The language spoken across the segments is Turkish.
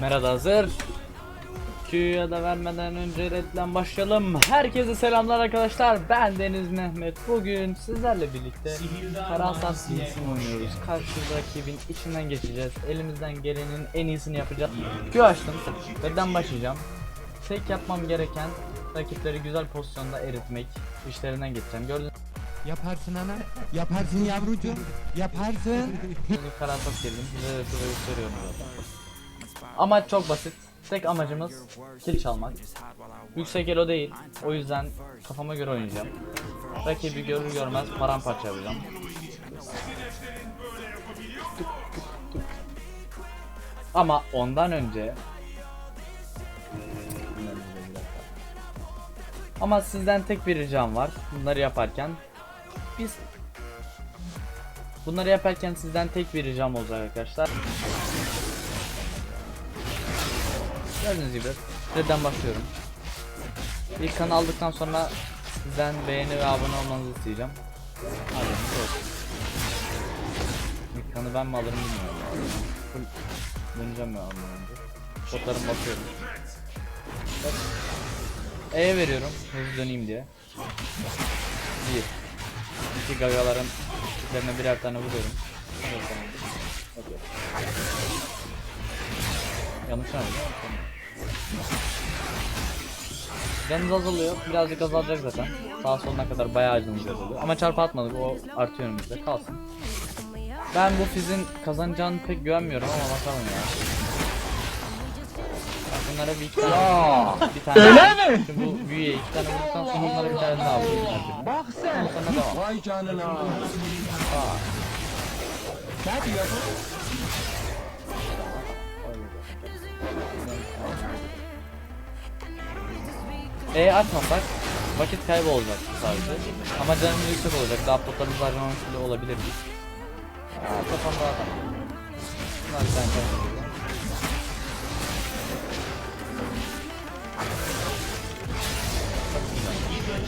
Kamera da hazır. Q'ya da vermeden önce redden başlayalım. Herkese selamlar arkadaşlar. Ben Deniz Mehmet. Bugün sizlerle birlikte Karasas dizisini oynuyoruz. Karşı rakibin içinden geçeceğiz. Elimizden gelenin en iyisini yapacağız. Q açtım. Redden başlayacağım. Tek yapmam gereken rakipleri güzel pozisyonda eritmek. İşlerinden geçeceğim. Gördüğünüz Yaparsın ana. Yaparsın yavrucuğum. Yaparsın. Karasas girdim. Size de gösteriyorum zaten. Amaç çok basit. Tek amacımız kill çalmak. Yüksek elo değil. O yüzden kafama göre oynayacağım. Rakibi görür görmez paramparça yapacağım. Ama ondan önce Ama sizden tek bir ricam var. Bunları yaparken biz Bunları yaparken sizden tek bir ricam olacak arkadaşlar. Gördüğünüz gibi Red'den başlıyorum. İlk kanı aldıktan sonra sizden beğeni ve abone olmanızı isteyeceğim. Haberiniz olsun. İlk kanı ben mi alırım bilmiyorum. Full döneceğim ondan önce. Shotlarımı basıyorum. Bak. E'ye veriyorum hızlı döneyim diye. Bir. İki gagaların üzerine birer tane vuruyorum. Okey. Yanlış anladım. Canımız azalıyor. Birazcık azalacak zaten. Sağ soluna kadar bayağı canımız azalıyor. Ama çarpı atmadık. O artıyor önümüzde. Kalsın. Ben bu fizin kazanacağını pek güvenmiyorum ama bakalım ya. Ben bunlara bir iki tane... Bir tane... Öyle mi? Bu büyüye iki tane vurduktan sonra onlara bir tane daha vurayım. Bak sen. Sonra devam. Vay canına. Ne diyor E atmasak vakit kaybı olacak sadece. Ama canımız yüksek olacak. Daha potlarımız harcamamış bile olabilir biz. Aa, kafamda adam. Bunlar bir tane.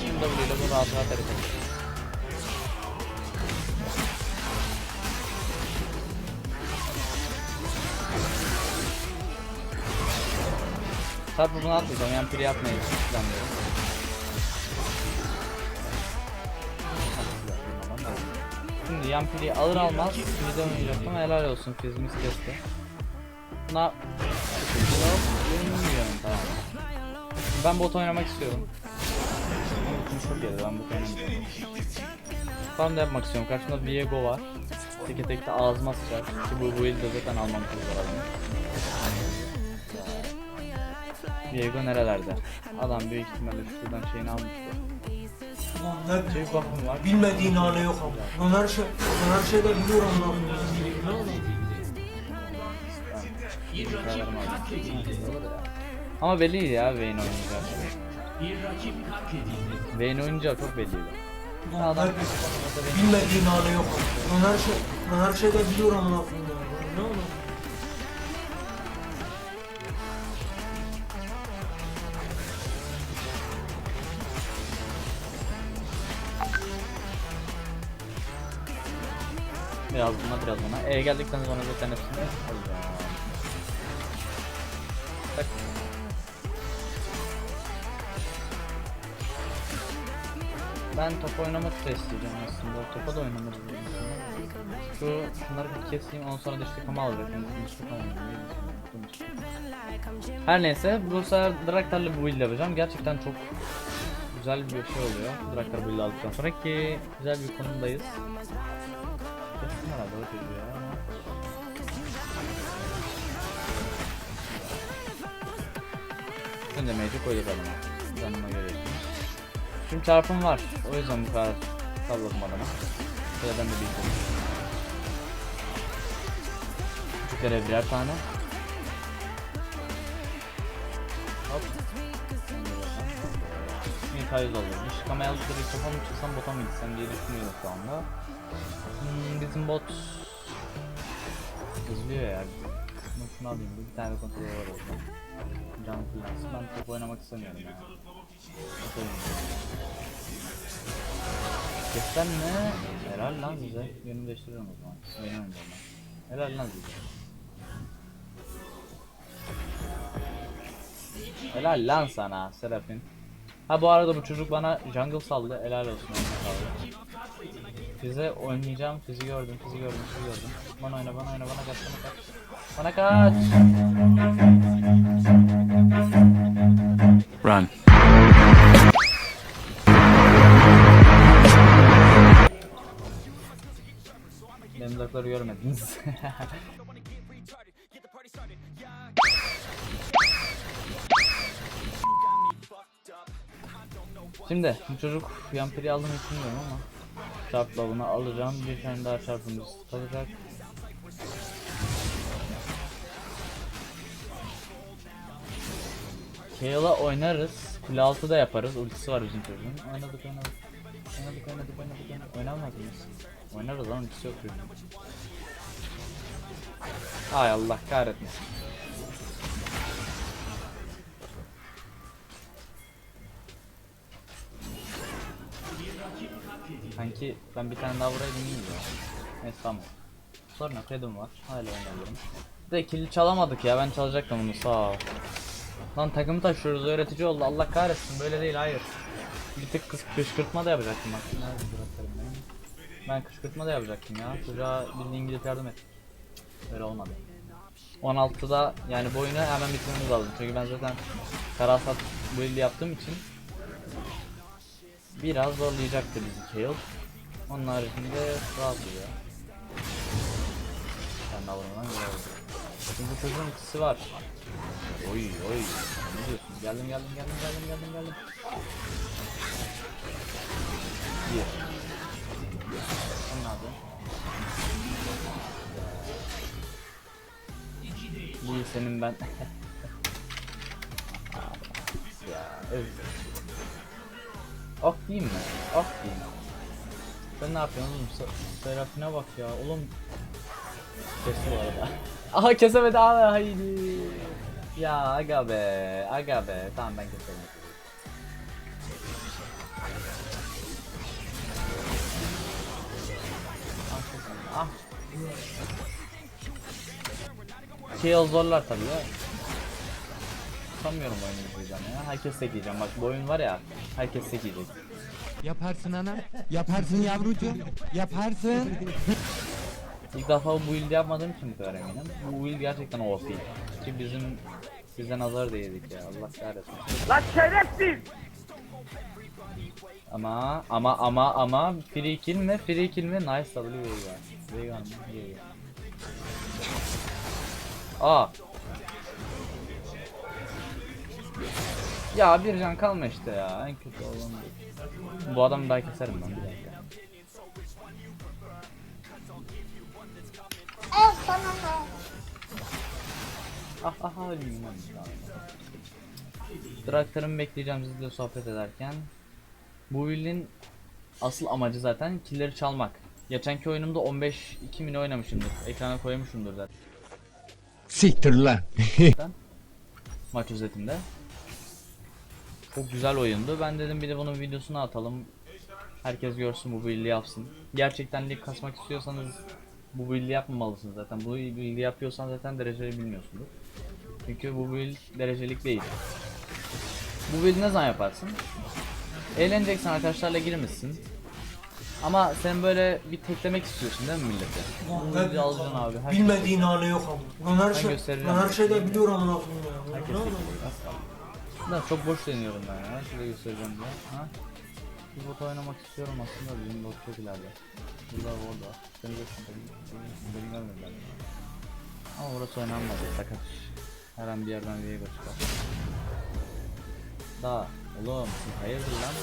Şimdi W ile bunu rahat rahat edeceğiz. Tabi bunu atmayacağım. Yan piri yapmayı planlıyorum. Şimdi yan piriyi alır almaz de oynayacaktım. Helal olsun fizimiz kesti. Buna Bilmiyorum tamam. Ben bot oynamak istiyorum. Çok geldi ben bot oynamayacağım. Farm da yapmak istiyorum. Karşımda Viego var. Teke tek de ağzıma sıçar. Ki bu build de zaten almam lazım. Diego nerelerde? Adam büyük ihtimalle şuradan şeyini almıştı. Ne Şey bakım var. bilmediğin hale yok ama. Ben her şey, ben her şeyde biliyorum lan. Ama belliydi ya Vayne oynayacağı. Vayne oynayacağı çok belliydi. Lan ne bilmediğin hale yok ama. Ben her şey, ben her şeyde biliyorum lan. Ne olur? Biraz buna biraz buna. E geldikten sonra zaten hepsini alacağım. Tak. Ben top oynamak da isteyeceğim aslında. Topa da oynamak istiyorum. Şu şunları bir keseyim ondan sonra da işte kama alayım. Her neyse bu sefer Draktar'la bu build yapacağım. Gerçekten çok güzel bir şey oluyor. Draktar build aldıktan sonra ki güzel bir konumdayız. Kestim herhalde o çocuğu ya. ama. Bütün demeyi koyduk adama. Canıma görüyorsunuz. Şimdi çarpım var. O yüzden bu kadar salladım adama. Şöyle ben de bildim. Küçüklere birer tane. Hop. Bir kayız olurmuş. Kamera alışları kafa mı çıksam bota gitsem diye düşünüyorum şu anda. Hmm, bizim bot izliyor ya. Bunu şunu alayım bir, tane kontrol var orada. Can kullansın. Ben top oynamak istemiyorum ya. Geçsen mi? Helal lan size. Yönümü değiştiriyorum o zaman. Oyun oynayacağım ben. Helal lan size. Helal lan sana Serafin. Ha bu arada bu çocuk bana jungle saldı. Helal olsun. ona saldı. Fize oynayacağım. Fizi gördüm, fizi gördüm, fizi gördüm. Bana oyna, bana oyna, bana kaç, bana kaç. Bana kaç. Run. Benim uzakları görmediniz. Şimdi bu çocuk yampiri aldım hiç bilmiyorum ama Çarpla bunu alacağım. Bir tane daha çarpımız kalacak Kale'a oynarız. Kule altı da yaparız. Ultisi var bizim çocuğun. Oynadık oynadık. Oynadık oynadık oynadık oynadık. Oynamaz mıyız? Oynarız lan. Ultisi yok çocuğun. Ay Allah kahretmesin Sanki ben bir tane daha vuraydım iyi ya. Neyse tamam. Sonra Fred'im var. Hala oynayabilirim. De kill çalamadık ya ben çalacaktım bunu sağ ol. Lan takımı taşıyoruz öğretici oldu Allah kahretsin böyle değil hayır. Bir tık kıs kışkırtma da yapacaktım bak. Nerede bırakırım benim? Ben kışkırtma da yapacaktım ya. Çocuğa bildiğin gidip yardım et. Öyle olmadı. 16'da yani bu oyunu hemen bitirmemiz lazım. Çünkü ben zaten karasat build yaptığım için biraz zorlayacaktı bizi Kayle. Onun haricinde rahat ya. Sen de vurmadan güzel oldu. Çünkü bu çocuğun ikisi var. Oy oy. Ne diyorsun? Geldim geldim geldim geldim geldim geldim. Bir. Onun adı. Bu senin ben. ya öv. Ok diyeyim mi? Ok diyeyim. Sen ne yapıyorsun oğlum? Se- Serafine bak ya. Oğlum. Kesti bu arada. Aha kesemedi abi haydi. Ya aga be. Aga be. Tamam ben keserim. Ah, keselim. Ah. Kill zorlar tabii ya. Sanmıyorum oyunu izleyeceğim ya. Herkes tek. Bak bu oyun var ya. Herkes tek yiyecek. Yaparsın ana. Yaparsın yavrucuğum. Yaparsın. İlk defa bu build yapmadığım için bu kadar eminim. Bu build gerçekten OP. Ki bizim bizden azar da yedik ya. Allah kahretsin. Lan şerefsiz! Ama ama ama ama free kill mi? Free kill mi? Nice W. Veigar mı? Veigar. Aa. Ya bir can kalma işte ya. En kötü olan bu. Bu adamı daha keserim ben bir dakika. Ah ah ah öleyim lan. Traktörümü bekleyeceğim sizle sohbet ederken. Bu build'in asıl amacı zaten killleri çalmak. Geçenki oyunumda 15 2 mini oynamışımdır. Ekrana koymuşumdur zaten Siktir lan. maç özetinde. Çok güzel oyundu. Ben dedim bir de bunun videosunu atalım. Herkes görsün bu build'i yapsın. Gerçekten lig kasmak istiyorsanız bu build'i yapmamalısınız zaten. Bu build'i yapıyorsan zaten dereceli bilmiyorsundur. Çünkü bu build derecelik değil. Bu build'i ne zaman yaparsın? Eğleneceksin arkadaşlarla girmişsin. Ama sen böyle bir teklemek istiyorsun değil mi build'i alacaksın abi. Bilmediğin hali yok ama. Her Ben şey, göstereceğim. lan her şeyde biliyorum amına koyayım ya. Herkes Lan çok boş deniyorum ben ya. Şöyle göstereceğim diye. Ha? Bir bot oynamak istiyorum aslında bizim bot çok ileride. Burada orada. Seni göstereyim. Beni görmediler. Ama orası oynanmadı. Sakat. Her an bir yerden yere çıkar. Da oğlum hayırdır lan?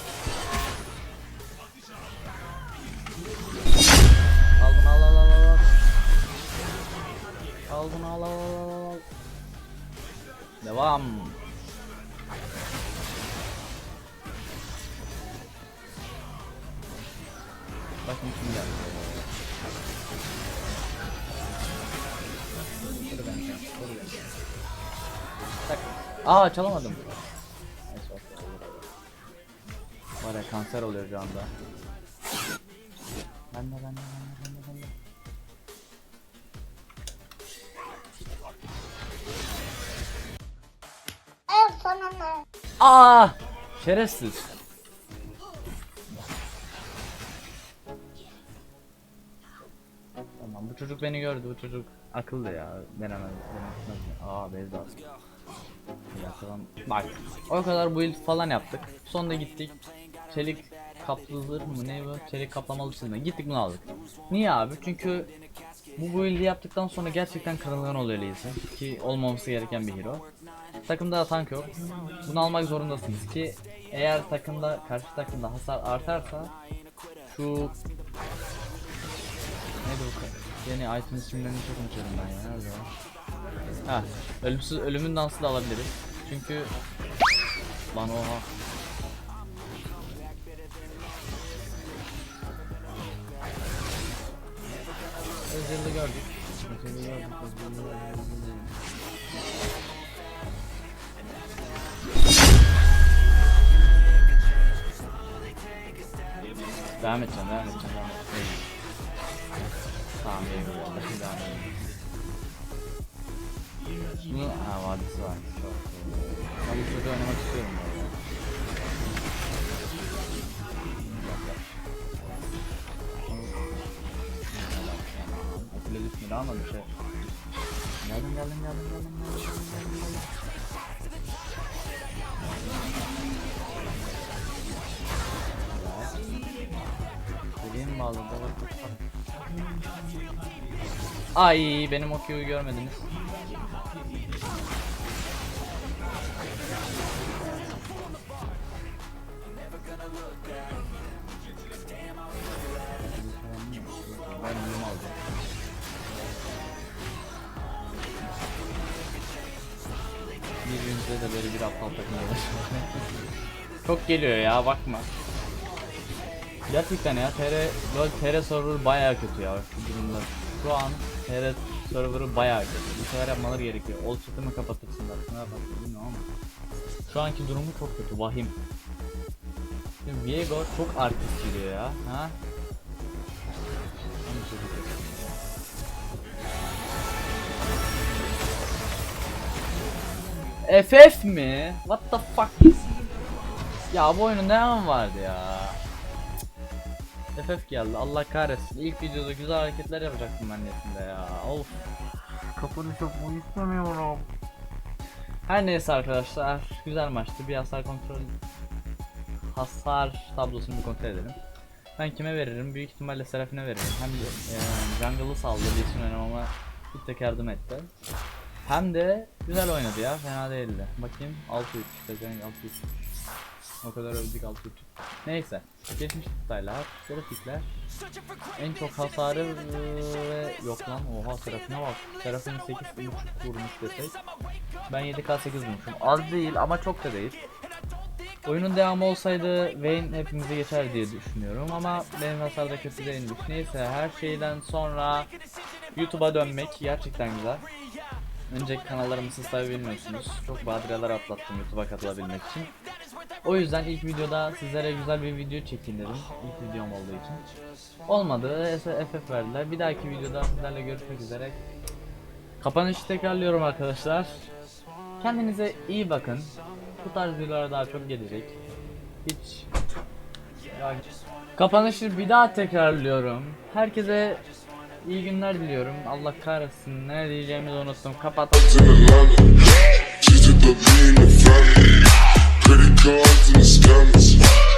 Al bunu al al al al. Al bunu al al al al. Devam. Bakın kim geldi. Aa çalamadım. Neyse. Var ya kanser oluyor şu anda. Ben de ben de ben de Aa! Şerefsiz. Tamam bu çocuk beni gördü bu çocuk akıllı ya denemez denemez. Aa Beyza. Ya tamam. Bak o kadar build falan yaptık. Sonunda gittik. Çelik kaplı zırh mı ne bu? Çelik kaplamalı çizme. Gittik bunu aldık. Niye abi? Çünkü bu build'i yaptıktan sonra gerçekten kırılgan oluyor Lee'si. Ki olmaması gereken bir hero. Takımda da tank yok. Bunu almak zorundasınız ki eğer takımda karşı takımda hasar artarsa şu neydi bu yeni item isimlerini çok unutuyorum ben ya nerede? Ha, ölümsüz ölümün dansı da alabiliriz. Çünkü lan oha. Özürlü gördük. Özürlü gördük. Özürlü gördük. Devam edeceğim, devam edeceğim, devam edeceğim. Tamam, iyi güzel. Bakın devam edelim. Bunun, ha vadisi var. Ben bu çocuğu oynamak istiyorum bu arada. Atilla ama bir şey. Geldim geldim geldim geldim geldim. Bak. Ay benim o Q'yu görmediniz. Ben uyum aldım. Birbirimize de böyle bir aptal takmaya Çok geliyor ya bakma. Gerçekten ya TR LoL TR server bayağı kötü ya şu durumda. Şu an TR server'ı bayağı kötü. Bir şeyler yapmaları gerekiyor. Ol chat'ı mı kapatırsınlar? Ne yaparsın bilmiyorum ama. Şu anki durumu çok kötü. Vahim. Şimdi Viego çok artist giriyor ya. Ha? FF mi? What the fuck? Ya bu oyunun ne an vardı ya? FF geldi Allah kahretsin. İlk videoda güzel hareketler yapacaktım ben niyetinde ya. Of. Kafanı çok istemiyorum. Her neyse arkadaşlar güzel maçtı. Bir hasar kontrol hasar tablosunu bir kontrol edelim. Ben kime veririm? Büyük ihtimalle Seraphine veririm. Hem e, jungle'ı saldı Lee'sin oynamama bir tek yardım etti. Hem de güzel oynadı ya fena değildi. Bakayım 6-3 işte Jung 6-3. O kadar övdük 6-3. Neyse geçmiş detaylar, grafikler. En çok hasarı e, ve yok lan oha Seraphine bak. Seraphine 8.5 vurmuş desek. Ben 7k 8 vurmuşum. Az değil ama çok da değil. Oyunun devamı olsaydı Vayne hepimize geçer diye düşünüyorum ama benim hasar da kötü değilmiş. Neyse her şeyden sonra YouTube'a dönmek gerçekten güzel. Önceki kanallarımı siz tabi bilmiyorsunuz. Çok badireler atlattım YouTube'a katılabilmek için. O yüzden ilk videoda sizlere güzel bir video dedim. İlk videom olduğu için. Olmadı. FF verdiler. Bir dahaki videoda sizlerle görüşmek üzere. Kapanışı tekrarlıyorum arkadaşlar. Kendinize iyi bakın. Bu tarz videolar daha çok gelecek. Hiç Kapanışı bir daha tekrarlıyorum. Herkese iyi günler diliyorum. Allah kahretsin. Ne diyeceğimi de unuttum. Kapat. Cards and the scammers.